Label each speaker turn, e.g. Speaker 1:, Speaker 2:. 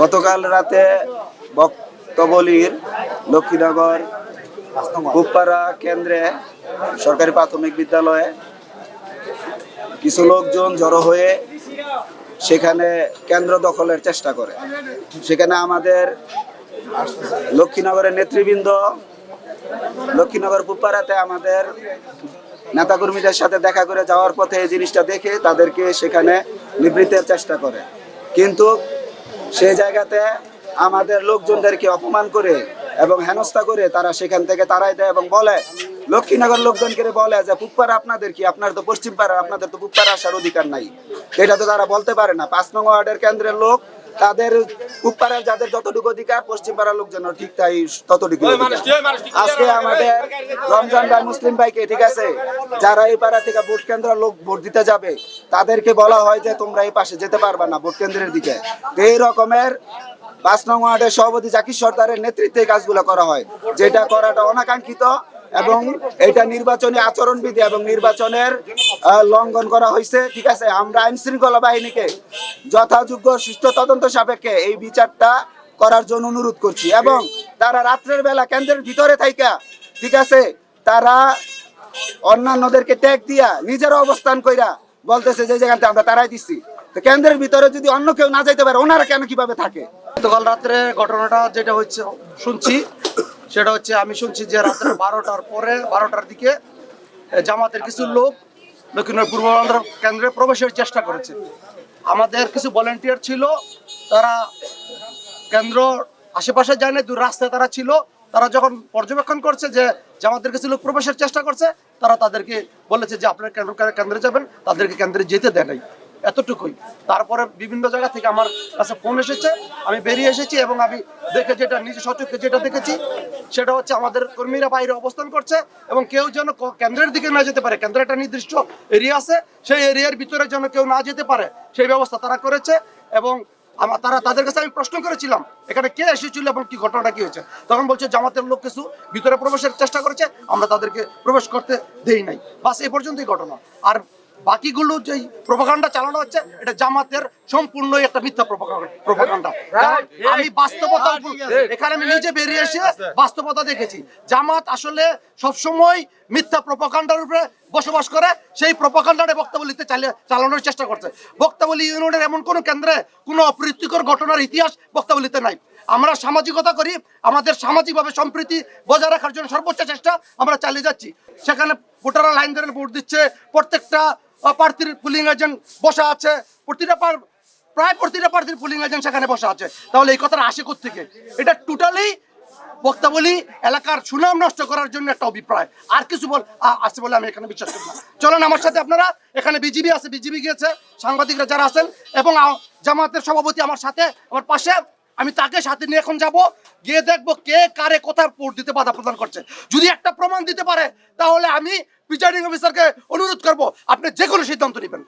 Speaker 1: গতকাল রাতে বক্তবলির লক্ষ্মীনগর কুপ্পারা কেন্দ্রে সরকারি প্রাথমিক বিদ্যালয়ে কিছু লোকজন জড়ো হয়ে সেখানে কেন্দ্র দখলের চেষ্টা করে। সেখানে আমাদের লক্ষ্মীনগরের নেতৃবৃন্দ, লক্ষ্মীনগর পুপ্পারাতে আমাদের নেতাকর্মীদের সাথে দেখা করে যাওয়ার পথে এই জিনিসটা দেখে তাদেরকে সেখানে নিবৃত্তের চেষ্টা করে। কিন্তু সেই জায়গাতে আমাদের লোকজনদেরকে অপমান করে এবং হেনস্থা করে তারা সেখান থেকে তারাই দেয় এবং বলে, লক্ষ্মীনগর লোকজনকে বলে যে, পুপ্পারা আপনাদের কি? আপনার তো পশ্চিম পাড়া আপনাদের তো পুপ্পারা আসার অধিকার নাই। এটা তো তারা বলতে পারে না। পাঁচ নং ওয়ার্ডের কেন্দ্রের লোক তাদের পুপ্পারার যাদের যতটুকু অধিকার পশ্চিম পাড়ার লোকজন ঠিক তাই ততটুকু আজকে আমাদের রমজান ভাই মুসলিম ভাইকে ঠিক আছে? যারা এই পাড়া থেকে ভোট কেন্দ্র লোক ভোট দিতে যাবে তাদেরকে বলা হয় যে তোমরা এই পাশে যেতে পারবা না ভোট কেন্দ্রের দিকে। এই রকমের পাঁচ নং ওয়ার্ডের সভাপতি জাকির সর্দারের নেতৃত্বে কাজগুলো করা হয় যেটা করাটা অনাকাঙ্ক্ষিত এবং এটা নির্বাচনী আচরণবিধি এবং নির্বাচনের লঙ্ঘন করা হয়েছে, ঠিক আছে? আমরা আইন শৃঙ্খলা বাহিনীকে যথাযোগ্য সুস্থ তদন্ত সাপেক্ষে এই বিচারটা করার জন্য অনুরোধ করছি। এবং তারা রাত্রের বেলা কেন্দ্রের ভিতরে থাইকা, ঠিক আছে? তারা অন্যান্যদেরকে ট্যাগ দিয়া নিজেরা অবস্থান কইরা বলতেছে যে জায়গাটা আমরা তারাই দিচ্ছি তো কেন্দ্রের ভিতরে যদি অন্য কেউ না যাইতে পারে, ওনারা কেন কীভাবে থাকে?
Speaker 2: গতকাল রাত্রে ঘটনাটা যেটা হচ্ছে শুনছি। সেটা হচ্ছে, আমি শুনছি যে রাত্রে বারোটার পরে, বারোটার দিকে জামাতের কিছু লোক দক্ষিণের পূর্বাঞ্চল কেন্দ্রে প্রবেশের চেষ্টা করেছে। আমাদের কিছু ভলেন্টিয়ার ছিল, তারা কেন্দ্র আশেপাশে যায় না দূর রাস্তায় তারা ছিল। তারা যখন পর্যবেক্ষণ করছে যে আমাদের কিছু লোক প্রবেশের চেষ্টা করছে, তারা তাদেরকে বলেছে যে আপনারা কেন্দ্রে যাবেন, তাদেরকে কেন্দ্রে যেতে দেয় নাই। এতটুকুই। তারপরে বিভিন্ন জায়গা থেকে আমার কাছে ফোন এসেছে, আমি বেরিয়ে এসেছি এবং আমি দেখে যেটা, নিজে সচক্ষে যেটা দেখেছি, সেটা হচ্ছে আমাদের কর্মীরা বাইরে অবস্থান করছে এবং কেউ যেন কেন্দ্রের দিকে না যেতে পারে। কেন্দ্রের একটা নির্দিষ্ট এরিয়া আছে, সেই এরিয়ার ভিতরে যেন কেউ না যেতে পারে, সেই ব্যবস্থা তারা করেছে এবং আমার তারা তাদের কাছে আমি প্রশ্ন করেছিলাম, এখানে কে এসেছিল এবং কি ঘটনাটা কি হয়েছে? তখন বলছে, জামাতের লোক কিছু ভিতরে প্রবেশের চেষ্টা করেছে, আমরা তাদেরকে প্রবেশ করতে দেই নাই। বাস এই পর্যন্তই ঘটনা। আর বাকিগুলো যে প্রোপাগান্ডা চালানো হচ্ছে এটা জামাতের সম্পূর্ণ একটা মিথ্যা প্রোপাগান্ডা আমি বাস্তবতা এখানে আমি নিজে বেরিয়ে এসে বাস্তবতা দেখেছি। জামাত আসলে সবসময় মিথ্যা প্রোপাগান্ডার উপরে বসবাস করে সেই প্রোপাগান্ডারে বক্তব্যলিতে চালিয়ে চালানোর চেষ্টা করছে। বক্তব্যলি ইউনিয়নের এমন কোনো কেন্দ্রে কোনো অপ্রীতিকর ঘটনার ইতিহাস বক্তব্যলিতে নাই। আমরা সামাজিকতা করি আমাদের সামাজিকভাবে সম্প্রীতি বজায় রাখার জন্য সর্বোচ্চ চেষ্টা আমরা চালিয়ে যাচ্ছি। সেখানে ভোটাররা লাইন ধরে ভোট দিচ্ছে প্রত্যেকটা প্রার্থীর পুলিং এজেন্ট বসা আছে। প্রতিটা প্রায় প্রতিটা প্রার্থীর পুলিং এজেন্ট সেখানে বসা আছে। তাহলে এই কথাটা আসে থেকে এটা টোটালি বক্তাবলী এলাকার সুনাম নষ্ট করার জন্য একটা অভিপ্রায়। আর কিছু বল আছে বলে আমি এখানে বিশ্বাস করি না। চলেন আমার সাথে আপনারা, এখানে বিজিবি আছে, বিজিবি গিয়েছে, সাংবাদিকরা যারা আছেন, এবং জামাতের সভাপতি আমার সাথে, আমার পাশে। আমি তাকে সাথে নিয়ে এখন যাব। গিয়ে দেখব কে কারে কোথায় দিতে বাধা প্রদান করছে। যদি একটা প্রমাণ দিতে পারে, তাহলে আমি প্রিজাইডিং অফিসারকে অনুরোধ করব আপনি যে কোনো সিদ্ধান্ত নেবেন।